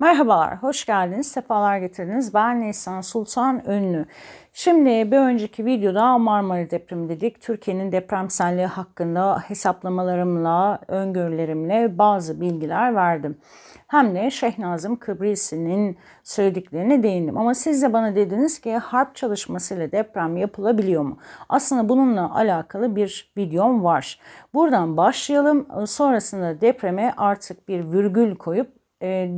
Merhabalar, hoş geldiniz, sefalar getirdiniz. Ben Nisan Sultan Ünlü. Şimdi bir önceki videoda Marmara depremi dedik. Türkiye'nin depremselliği hakkında hesaplamalarımla, öngörülerimle bazı bilgiler verdim. Hem de Şehnazım Kıbrisi'nin söylediklerine değindim. Ama siz de bana dediniz ki harp çalışmasıyla deprem yapılabiliyor mu? Aslında bununla alakalı bir videom var. Buradan başlayalım. Sonrasında depreme artık bir virgül koyup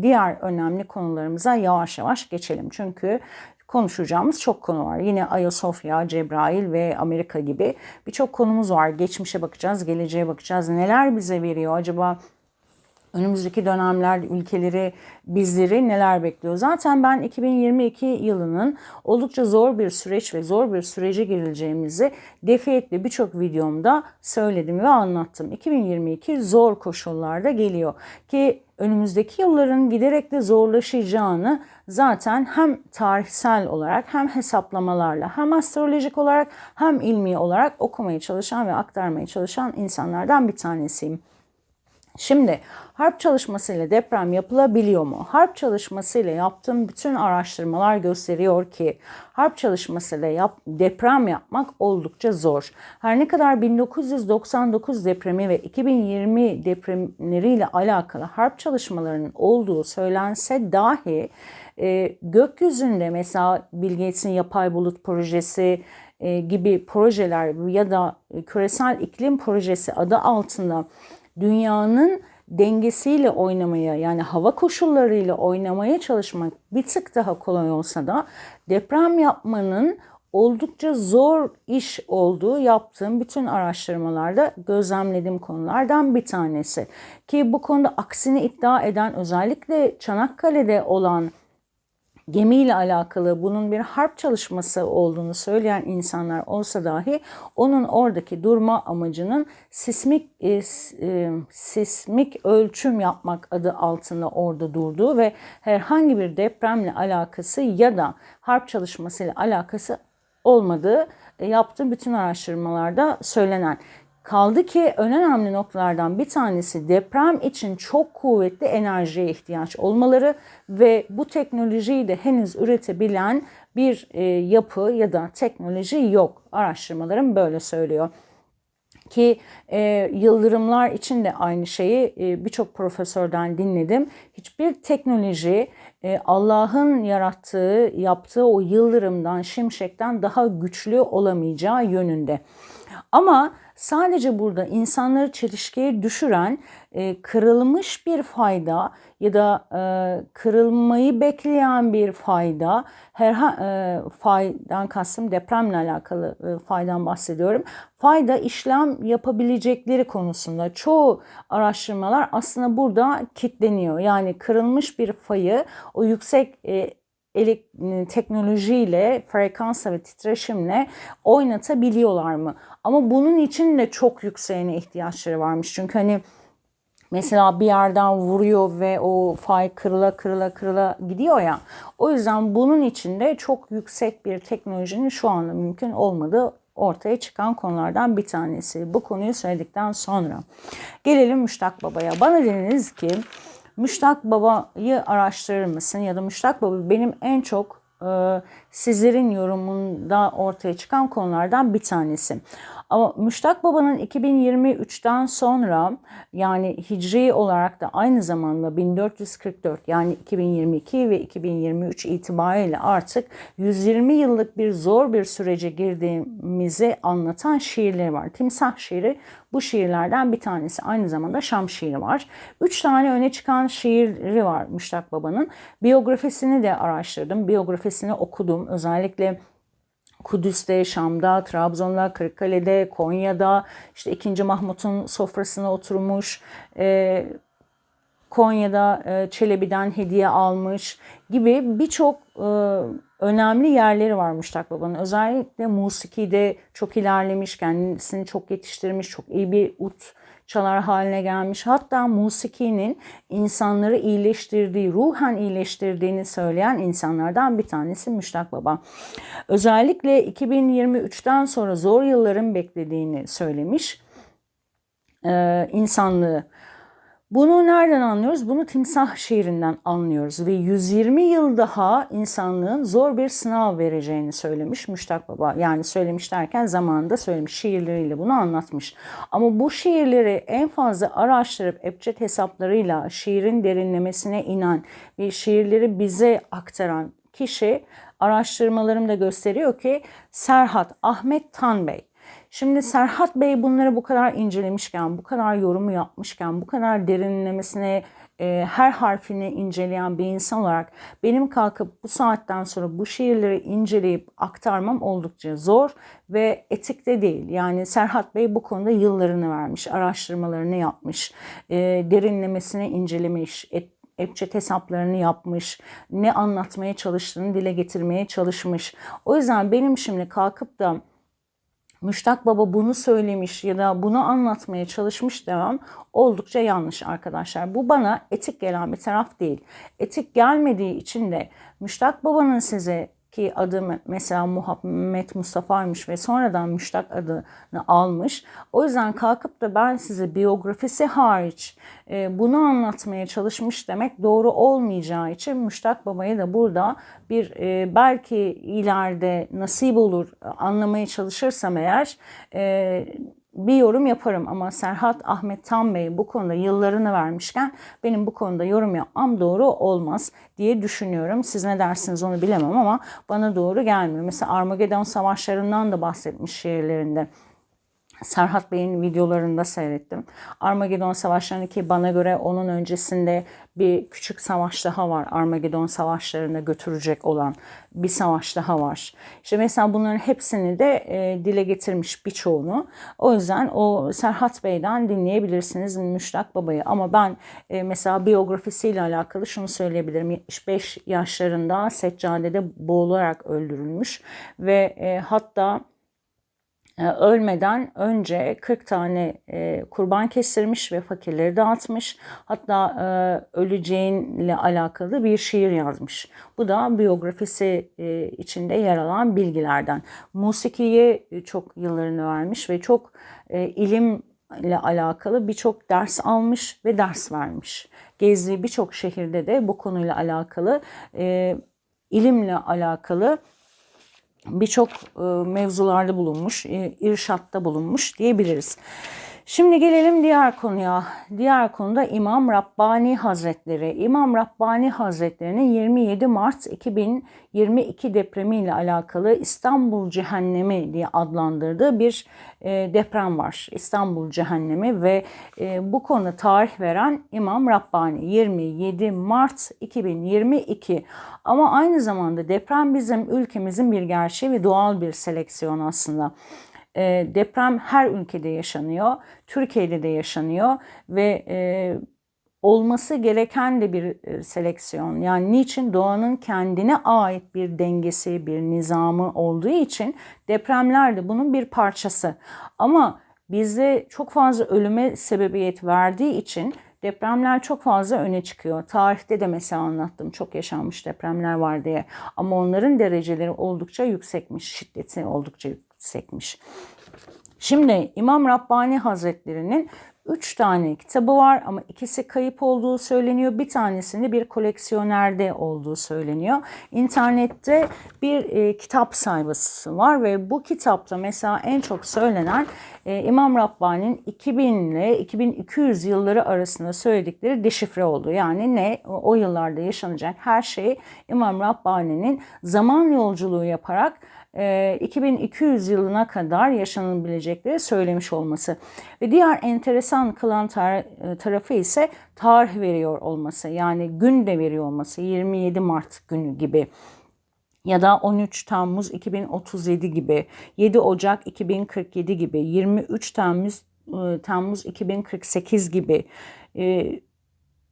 diğer önemli konularımıza yavaş yavaş geçelim. Çünkü konuşacağımız çok konu var. Yine Ayasofya, Cebrail ve Amerika gibi birçok konumuz var. Geçmişe bakacağız, geleceğe bakacağız. Neler bize veriyor acaba? Önümüzdeki dönemler ülkeleri, bizleri neler bekliyor? Zaten ben 2022 yılının oldukça zor bir süreç ve zor bir sürece girileceğimizi defiyetle birçok videomda söyledim ve anlattım. 2022 zor koşullarda geliyor ki önümüzdeki yılların giderek de zorlaşacağını zaten hem tarihsel olarak hem hesaplamalarla hem astrolojik olarak hem ilmi olarak okumaya çalışan ve aktarmaya çalışan insanlardan bir tanesiyim. Şimdi harp çalışmasıyla deprem yapılabiliyor mu? Harp çalışmasıyla yaptığım bütün araştırmalar gösteriyor ki harp çalışmasıyla yap, deprem yapmak oldukça zor. Her ne kadar 1999 depremi ve 2020 depremleriyle alakalı harp çalışmalarının olduğu söylense dahi e, gökyüzünde mesela Bill Gates'in yapay bulut projesi e, gibi projeler ya da küresel iklim projesi adı altında dünyanın dengesiyle oynamaya yani hava koşullarıyla oynamaya çalışmak bir tık daha kolay olsa da deprem yapmanın oldukça zor iş olduğu yaptığım bütün araştırmalarda gözlemlediğim konulardan bir tanesi. Ki bu konuda aksini iddia eden özellikle Çanakkale'de olan gemiyle alakalı bunun bir harp çalışması olduğunu söyleyen insanlar olsa dahi onun oradaki durma amacının sismik e, e, sismik ölçüm yapmak adı altında orada durduğu ve herhangi bir depremle alakası ya da harp çalışmasıyla alakası olmadığı e, yaptığı bütün araştırmalarda söylenen. Kaldı ki en önemli noktalardan bir tanesi deprem için çok kuvvetli enerjiye ihtiyaç olmaları ve bu teknolojiyi de henüz üretebilen bir e, yapı ya da teknoloji yok. Araştırmalarım böyle söylüyor. Ki e, yıldırımlar için de aynı şeyi e, birçok profesörden dinledim. Hiçbir teknoloji e, Allah'ın yarattığı, yaptığı o yıldırımdan, şimşekten daha güçlü olamayacağı yönünde. Ama sadece burada insanları çelişkiye düşüren e, kırılmış bir fayda ya da e, kırılmayı bekleyen bir fayda, her e, faydan kastım depremle alakalı e, faydan bahsediyorum. Fayda işlem yapabilecekleri konusunda çoğu araştırmalar aslında burada kitleniyor. Yani kırılmış bir fayı o yüksek e, teknolojiyle, frekansla ve titreşimle oynatabiliyorlar mı? Ama bunun için de çok yükseğine ihtiyaçları varmış. Çünkü hani mesela bir yerden vuruyor ve o fay kırıla kırıla kırıla gidiyor ya. O yüzden bunun için de çok yüksek bir teknolojinin şu anda mümkün olmadığı ortaya çıkan konulardan bir tanesi. Bu konuyu söyledikten sonra gelelim Müştak Baba'ya. Bana dediniz ki Müştak Baba'yı araştırır mısın? Ya da Müştak Baba benim en çok e, sizlerin yorumunda ortaya çıkan konulardan bir tanesi. Ama Müştak Baba'nın 2023'ten sonra yani hicri olarak da aynı zamanda 1444 yani 2022 ve 2023 itibariyle artık 120 yıllık bir zor bir sürece girdiğimizi anlatan şiirleri var. Timsah şiiri bu şiirlerden bir tanesi. Aynı zamanda Şam şiiri var. Üç tane öne çıkan şiiri var Müştak Baba'nın. Biyografisini de araştırdım. Biyografisini okudum. Özellikle Kudüs'te, Şam'da, Trabzon'da, Kırıkkale'de, Konya'da, işte 2. Mahmut'un sofrasına oturmuş, e, Konya'da e, Çelebi'den hediye almış gibi birçok e, önemli yerleri varmış Takbaba'nın. Özellikle musikide çok ilerlemiş, kendisini çok yetiştirmiş, çok iyi bir ut çalar haline gelmiş. Hatta musikinin insanları iyileştirdiği, ruhen iyileştirdiğini söyleyen insanlardan bir tanesi Müştak Baba. Özellikle 2023'ten sonra zor yılların beklediğini söylemiş. Ee, insanlığı Bunu nereden anlıyoruz? Bunu Timsah şiirinden anlıyoruz ve 120 yıl daha insanlığın zor bir sınav vereceğini söylemiş Müştak Baba. Yani söylemiş derken zamanında söylemiş şiirleriyle bunu anlatmış. Ama bu şiirleri en fazla araştırıp Ebced hesaplarıyla şiirin derinlemesine inen ve şiirleri bize aktaran kişi araştırmalarım da gösteriyor ki Serhat Ahmet Tan Bey. Şimdi Serhat Bey bunları bu kadar incelemişken, bu kadar yorumu yapmışken, bu kadar derinlemesine e, her harfini inceleyen bir insan olarak benim kalkıp bu saatten sonra bu şiirleri inceleyip aktarmam oldukça zor ve etik de değil. Yani Serhat Bey bu konuda yıllarını vermiş, araştırmalarını yapmış, e, derinlemesine incelemiş, et, Epçet hesaplarını yapmış, ne anlatmaya çalıştığını dile getirmeye çalışmış. O yüzden benim şimdi kalkıp da Müştak Baba bunu söylemiş ya da bunu anlatmaya çalışmış demem oldukça yanlış arkadaşlar. Bu bana etik gelen bir taraf değil. Etik gelmediği için de Müştak Baba'nın size ki adı mesela Muhammed Mustafa'ymış ve sonradan Müştak adını almış. O yüzden kalkıp da ben size biyografisi hariç e, bunu anlatmaya çalışmış demek doğru olmayacağı için Müştak Baba'ya da burada bir e, belki ileride nasip olur anlamaya çalışırsam eğer e, bir yorum yaparım ama Serhat Ahmet Tan Bey bu konuda yıllarını vermişken benim bu konuda yorum yapmam doğru olmaz diye düşünüyorum. Siz ne dersiniz onu bilemem ama bana doğru gelmiyor. Mesela Armageddon savaşlarından da bahsetmiş şiirlerinde. Serhat Bey'in videolarında seyrettim. Armageddon Savaşları'nı ki bana göre onun öncesinde bir küçük savaş daha var. Armageddon Savaşları'na götürecek olan bir savaş daha var. İşte mesela bunların hepsini de e, dile getirmiş birçoğunu. O yüzden o Serhat Bey'den dinleyebilirsiniz Müştak Baba'yı. Ama ben e, mesela biyografisiyle alakalı şunu söyleyebilirim. 75 yaşlarında seccadede boğularak öldürülmüş ve e, hatta ölmeden önce 40 tane e, kurban kestirmiş ve fakirleri dağıtmış. Hatta e, öleceğinle alakalı bir şiir yazmış. Bu da biyografisi içinde yer alan bilgilerden. Musikiye çok yıllarını vermiş ve çok ilim ile alakalı birçok ders almış ve ders vermiş. Gezdiği birçok şehirde de bu konuyla alakalı ilimle alakalı birçok e, mevzularda bulunmuş, e, irşatta bulunmuş diyebiliriz. Şimdi gelelim diğer konuya. Diğer konuda İmam Rabbani Hazretleri. İmam Rabbani Hazretleri'nin 27 Mart 2022 depremiyle alakalı İstanbul Cehennemi diye adlandırdığı bir e, deprem var. İstanbul Cehennemi ve e, bu konu tarih veren İmam Rabbani 27 Mart 2022. Ama aynı zamanda deprem bizim ülkemizin bir gerçeği ve doğal bir seleksiyon aslında. E, deprem her ülkede yaşanıyor. Türkiye'de de yaşanıyor ve e, olması gereken de bir e, seleksiyon. Yani niçin doğanın kendine ait bir dengesi, bir nizamı olduğu için depremler de bunun bir parçası. Ama bizde çok fazla ölüme sebebiyet verdiği için depremler çok fazla öne çıkıyor. Tarihte de mesela anlattım çok yaşanmış depremler var diye. Ama onların dereceleri oldukça yüksekmiş, şiddeti oldukça yüksekmiş. Şimdi İmam Rabbani Hazretleri'nin üç tane kitabı var ama ikisi kayıp olduğu söyleniyor. Bir tanesinde bir koleksiyonerde olduğu söyleniyor. İnternette bir e, kitap sayfası var ve bu kitapta mesela en çok söylenen e, İmam Rabbani'nin 2000 ile 2200 yılları arasında söyledikleri deşifre oldu. Yani ne? O yıllarda yaşanacak her şeyi İmam Rabbani'nin zaman yolculuğu yaparak 2200 yılına kadar yaşanabilecekleri söylemiş olması. Ve diğer enteresan kılan tar- tarafı ise tarih veriyor olması. Yani gün de veriyor olması. 27 Mart günü gibi ya da 13 Temmuz 2037 gibi, 7 Ocak 2047 gibi, 23 Temmuz Temmuz 2048 gibi,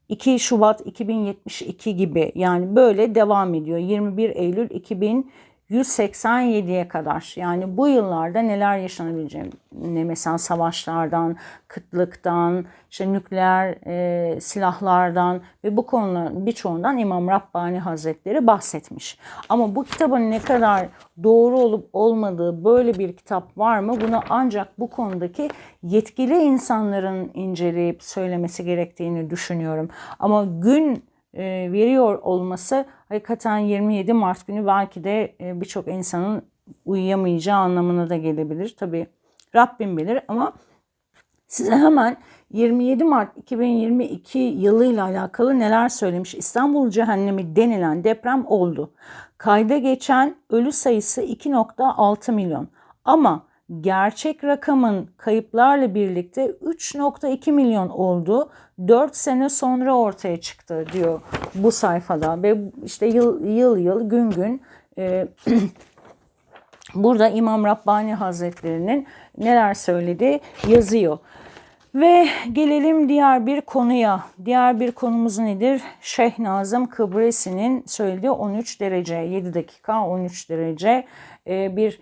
2 Şubat 2072 gibi yani böyle devam ediyor. 21 Eylül 2000 187'ye kadar yani bu yıllarda neler yaşanabileceğini mesela savaşlardan, kıtlıktan, işte nükleer e, silahlardan ve bu konuların birçoğundan İmam Rabbani Hazretleri bahsetmiş. Ama bu kitabın ne kadar doğru olup olmadığı böyle bir kitap var mı? Bunu ancak bu konudaki yetkili insanların inceleyip söylemesi gerektiğini düşünüyorum. Ama gün veriyor olması hakikaten 27 Mart günü belki de e, birçok insanın uyuyamayacağı anlamına da gelebilir. Tabi Rabbim bilir ama size hemen 27 Mart 2022 yılıyla alakalı neler söylemiş. İstanbul Cehennemi denilen deprem oldu. Kayda geçen ölü sayısı 2.6 milyon. Ama gerçek rakamın kayıplarla birlikte 3.2 milyon oldu. 4 sene sonra ortaya çıktı diyor bu sayfada ve işte yıl yıl, yıl gün gün e, burada İmam Rabbani Hazretleri'nin neler söylediği yazıyor. Ve gelelim diğer bir konuya. Diğer bir konumuz nedir? Şeyh Nazım Kıbresi'nin söylediği 13 derece, 7 dakika 13 derece e, bir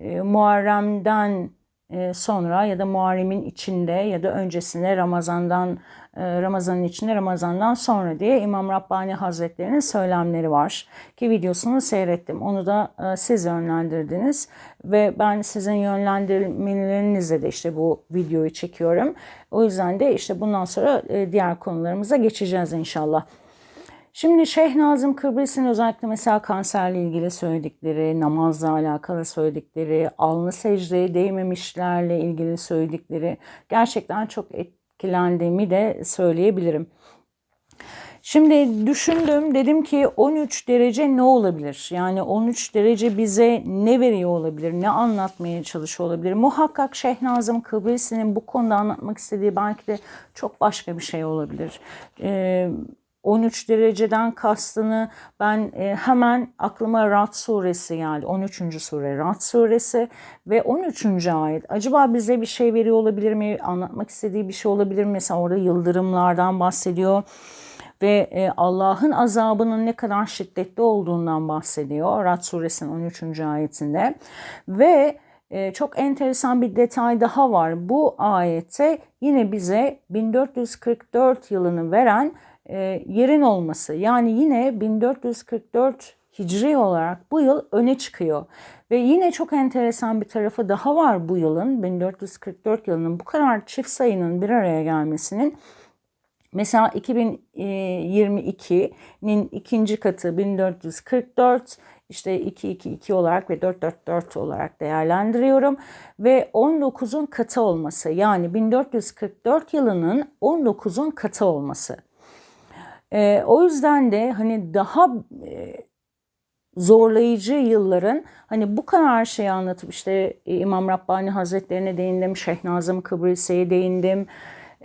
e, Muharrem'den e, sonra ya da Muharrem'in içinde ya da öncesinde Ramazan'dan e, Ramazan'ın içinde Ramazan'dan sonra diye İmam Rabbani Hazretleri'nin söylemleri var. Ki videosunu seyrettim. Onu da e, siz yönlendirdiniz ve ben sizin yönlendirmelerinizle de işte bu videoyu çekiyorum. O yüzden de işte bundan sonra diğer konularımıza geçeceğiz inşallah. Şimdi Şeyh Nazım Kıbrıs'ın özellikle mesela kanserle ilgili söyledikleri, namazla alakalı söyledikleri, alnı secdeye değmemişlerle ilgili söyledikleri gerçekten çok etkilendiğimi de söyleyebilirim. Şimdi düşündüm dedim ki 13 derece ne olabilir? Yani 13 derece bize ne veriyor olabilir? Ne anlatmaya çalışıyor olabilir? Muhakkak Şeyh Nazım Kıbrıs'ın bu konuda anlatmak istediği belki de çok başka bir şey olabilir. Ee, 13 dereceden kastını ben e, hemen aklıma Rad suresi geldi. 13. sure Rad suresi ve 13. ayet. Acaba bize bir şey veriyor olabilir mi? Anlatmak istediği bir şey olabilir mi? Mesela orada yıldırımlardan bahsediyor ve e, Allah'ın azabının ne kadar şiddetli olduğundan bahsediyor. Rad suresinin 13. ayetinde ve e, çok enteresan bir detay daha var. Bu ayette yine bize 1444 yılını veren yerin olması yani yine 1444 Hicri olarak bu yıl öne çıkıyor. Ve yine çok enteresan bir tarafı daha var bu yılın 1444 yılının bu kadar çift sayının bir araya gelmesinin. Mesela 2022'nin ikinci katı 1444 işte 222 olarak ve 444 olarak değerlendiriyorum ve 19'un katı olması yani 1444 yılının 19'un katı olması. E, o yüzden de hani daha e, zorlayıcı yılların hani bu kadar şey anlatıp işte İmam Rabbani Hazretlerine değindim, Şeyh Nazım Kıbrisi'ye değindim.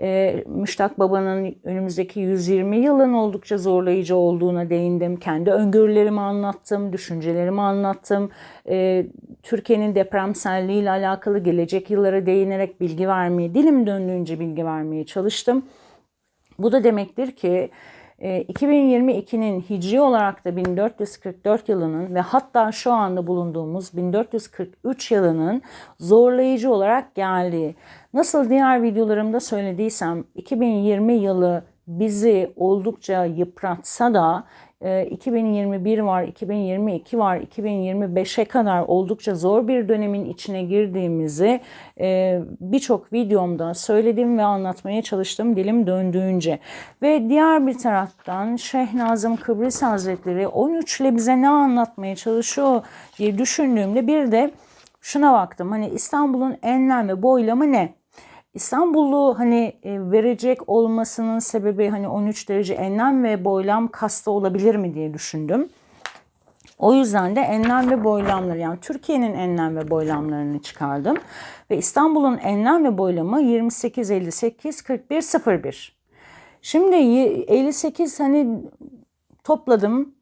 E, Müştak Baba'nın önümüzdeki 120 yılın oldukça zorlayıcı olduğuna değindim. Kendi öngörülerimi anlattım, düşüncelerimi anlattım. E, Türkiye'nin depremselliği ile alakalı gelecek yıllara değinerek bilgi vermeye, dilim döndüğünce bilgi vermeye çalıştım. Bu da demektir ki 2022'nin ee, hicri olarak da 1444 yılının ve hatta şu anda bulunduğumuz 1443 yılının zorlayıcı olarak geldiği. Nasıl diğer videolarımda söylediysem 2020 yılı bizi oldukça yıpratsa da 2021 ee, var, 2022 var, 2025'e kadar oldukça zor bir dönemin içine girdiğimizi e, birçok videomda söyledim ve anlatmaya çalıştım dilim döndüğünce. Ve diğer bir taraftan Şeyh Nazım Kıbrıs Hazretleri 13 ile bize ne anlatmaya çalışıyor diye düşündüğümde bir de şuna baktım. Hani İstanbul'un enlem ve boylamı ne? İstanbullu hani e, verecek olmasının sebebi hani 13 derece enlem ve boylam kasta olabilir mi diye düşündüm. O yüzden de enlem ve boylamları yani Türkiye'nin enlem ve boylamlarını çıkardım. Ve İstanbul'un enlem ve boylamı 28, 58, 41, 01. Şimdi 58 hani topladım.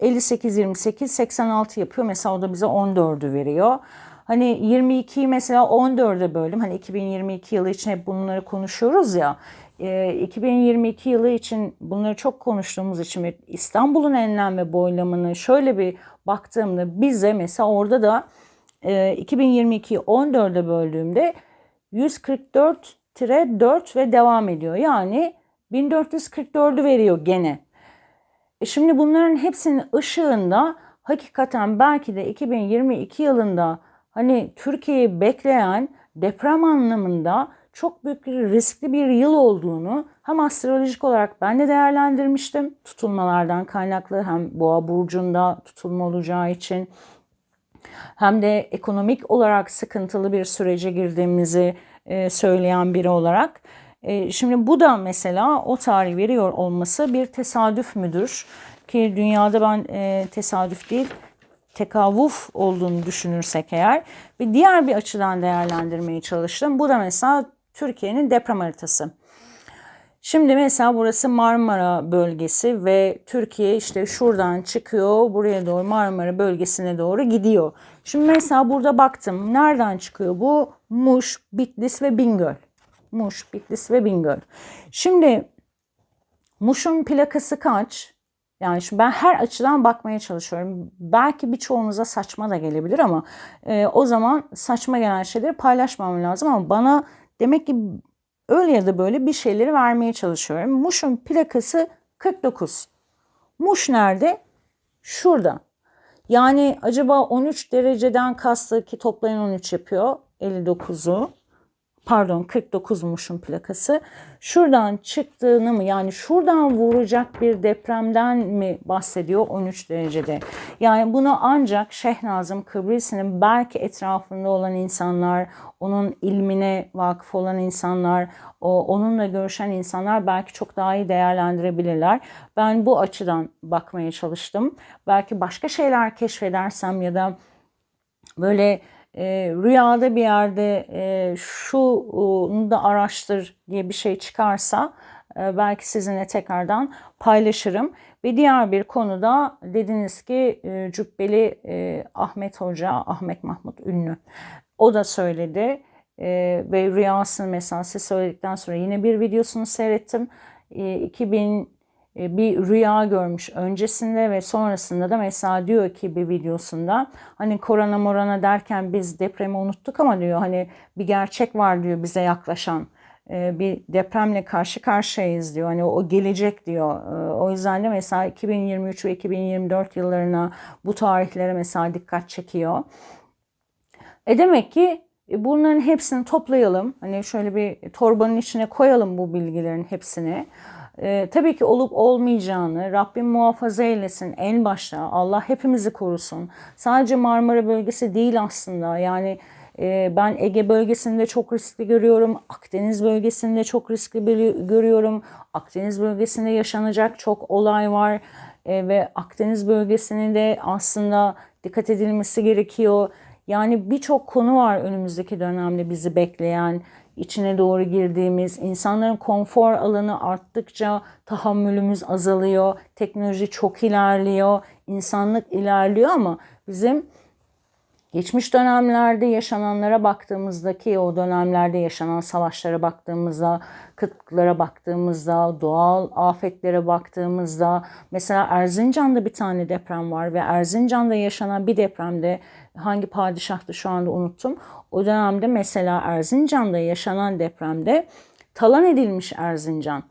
58, 28, 86 yapıyor. Mesela o da bize 14'ü veriyor. Hani 22'yi mesela 14'e böldüm. Hani 2022 yılı için hep bunları konuşuyoruz ya. 2022 yılı için bunları çok konuştuğumuz için İstanbul'un enlem ve boylamını şöyle bir baktığımda bize mesela orada da 2022'yi 14'e böldüğümde 144-4 ve devam ediyor. Yani 1444'ü veriyor gene. E şimdi bunların hepsinin ışığında hakikaten belki de 2022 yılında hani Türkiye'yi bekleyen deprem anlamında çok büyük bir riskli bir yıl olduğunu hem astrolojik olarak ben de değerlendirmiştim. Tutulmalardan kaynaklı hem boğa burcunda tutulma olacağı için hem de ekonomik olarak sıkıntılı bir sürece girdiğimizi e, söyleyen biri olarak. E, şimdi bu da mesela o tarih veriyor olması bir tesadüf müdür? Ki dünyada ben e, tesadüf değil tekavuf olduğunu düşünürsek eğer ve diğer bir açıdan değerlendirmeye çalıştım. Bu da mesela Türkiye'nin deprem haritası. Şimdi mesela burası Marmara bölgesi ve Türkiye işte şuradan çıkıyor buraya doğru Marmara bölgesine doğru gidiyor. Şimdi mesela burada baktım nereden çıkıyor bu? Muş, Bitlis ve Bingöl. Muş, Bitlis ve Bingöl. Şimdi Muş'un plakası kaç? Yani şimdi ben her açıdan bakmaya çalışıyorum. Belki birçoğunuza saçma da gelebilir ama e, o zaman saçma gelen şeyleri paylaşmam lazım ama bana demek ki öyle ya da böyle bir şeyleri vermeye çalışıyorum. Muş'un plakası 49. Muş nerede? Şurada. Yani acaba 13 dereceden kastı ki toplayın 13 yapıyor. 59'u pardon 49'muşun plakası. Şuradan çıktığını mı yani şuradan vuracak bir depremden mi bahsediyor 13 derecede? Yani bunu ancak Şehnazım Kıbrıs'ın belki etrafında olan insanlar, onun ilmine vakıf olan insanlar, onunla görüşen insanlar belki çok daha iyi değerlendirebilirler. Ben bu açıdan bakmaya çalıştım. Belki başka şeyler keşfedersem ya da böyle e, rüyada bir yerde e, şunu da araştır diye bir şey çıkarsa e, belki sizinle tekrardan paylaşırım. Ve diğer bir konuda dediniz ki e, Cübbeli e, Ahmet Hoca, Ahmet Mahmut Ünlü. O da söyledi e, ve rüyasını mesela size söyledikten sonra yine bir videosunu seyrettim. E, 2000 e, bir rüya görmüş öncesinde ve sonrasında da mesela diyor ki bir videosunda hani korona morana derken biz depremi unuttuk ama diyor hani bir gerçek var diyor bize yaklaşan e, bir depremle karşı karşıyayız diyor. Hani o gelecek diyor. E, o yüzden de mesela 2023 ve 2024 yıllarına bu tarihlere mesela dikkat çekiyor. E demek ki bunların hepsini toplayalım. Hani şöyle bir torbanın içine koyalım bu bilgilerin hepsini. Ee, tabii ki olup olmayacağını Rabbim muhafaza eylesin en başta. Allah hepimizi korusun. Sadece Marmara bölgesi değil aslında. Yani e, ben Ege bölgesinde çok riskli görüyorum. Akdeniz bölgesinde çok riskli görüyorum. Akdeniz bölgesinde yaşanacak çok olay var. E, ve Akdeniz bölgesinin de aslında dikkat edilmesi gerekiyor. Yani birçok konu var önümüzdeki dönemde bizi bekleyen içine doğru girdiğimiz, insanların konfor alanı arttıkça tahammülümüz azalıyor, teknoloji çok ilerliyor, insanlık ilerliyor ama bizim geçmiş dönemlerde yaşananlara baktığımızdaki o dönemlerde yaşanan savaşlara baktığımızda, kıtlıklara baktığımızda, doğal afetlere baktığımızda mesela Erzincan'da bir tane deprem var ve Erzincan'da yaşanan bir depremde hangi padişahtı şu anda unuttum. O dönemde mesela Erzincan'da yaşanan depremde talan edilmiş Erzincan.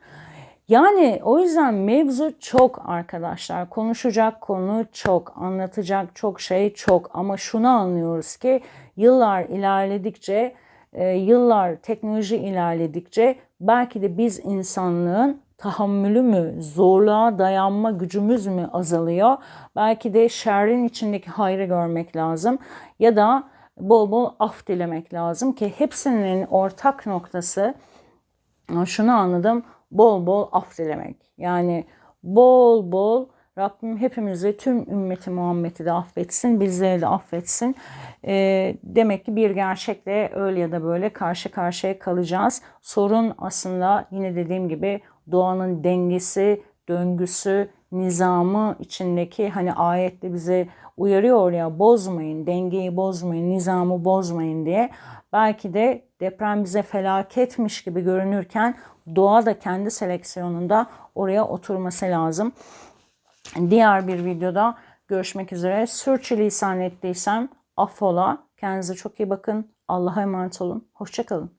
Yani o yüzden mevzu çok arkadaşlar. Konuşacak konu çok, anlatacak çok şey çok ama şunu anlıyoruz ki yıllar ilerledikçe, e, yıllar teknoloji ilerledikçe belki de biz insanlığın tahammülü mü, zorluğa dayanma gücümüz mü azalıyor? Belki de şerrin içindeki hayrı görmek lazım ya da bol bol af dilemek lazım ki hepsinin ortak noktası şunu anladım bol bol af dilemek. Yani bol bol Rabbim hepimizi tüm ümmeti Muhammed'i de affetsin, bizleri de affetsin. E, demek ki bir gerçekle öyle ya da böyle karşı karşıya kalacağız. Sorun aslında yine dediğim gibi doğanın dengesi, döngüsü, nizamı içindeki hani ayette bize uyarıyor ya bozmayın, dengeyi bozmayın, nizamı bozmayın diye. Belki de deprem bize felaketmiş gibi görünürken doğa da kendi seleksiyonunda oraya oturması lazım. Diğer bir videoda görüşmek üzere. Sürçülisan ettiysem affola. Kendinize çok iyi bakın. Allah'a emanet olun. Hoşçakalın.